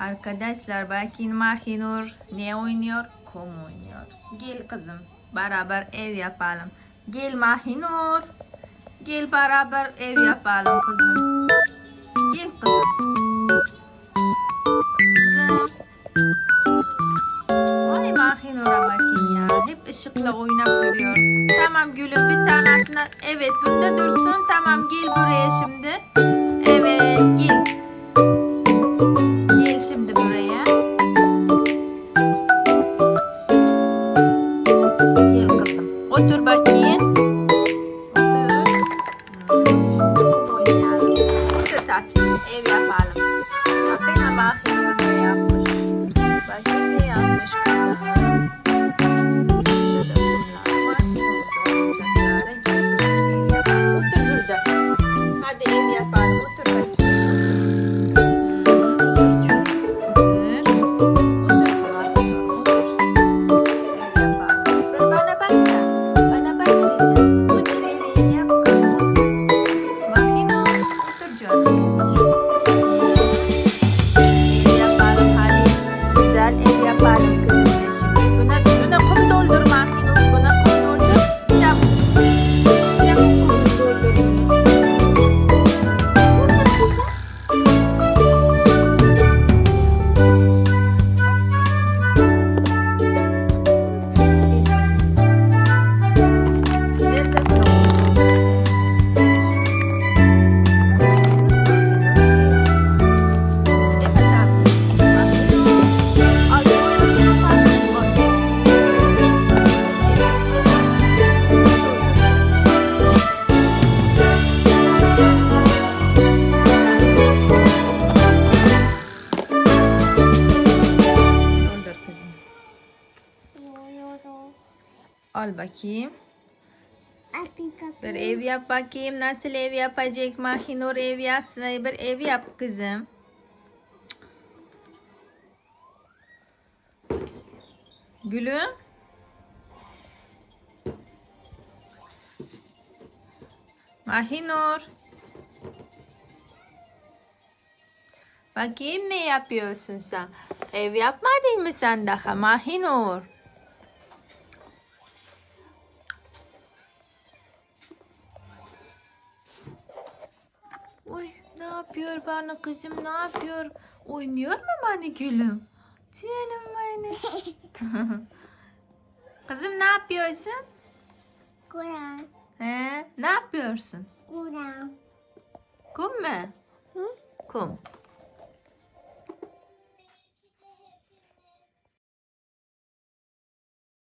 Arkadaşlar bakın Mahinur ne oynuyor? Kum oynuyor. Gel kızım beraber ev yapalım. Gel Mahinur. Gel beraber ev yapalım kızım. Gel kızım. Bakın ya. Hep ışıkla oynap duruyor. Tamam gülüm bir tanesine. Evet bunda dursun. Tamam gel buraya şimdi. Evet gel. Al bakayım. Bir ev yap bakayım. Nasıl ev yapacak? Mahinur ev yapsın. Bir ev yap kızım. Gülüm. Mahinur. Bakayım ne yapıyorsun sen? Ev yapmadın mı sen daha Mahinur? Yapıyor bana kızım ne yapıyor? Oynuyor mu bana gülüm? Canım benim. kızım ne yapıyorsun? Kurang, He? Ne yapıyorsun? kurang. Kum mu? Hı? Kum.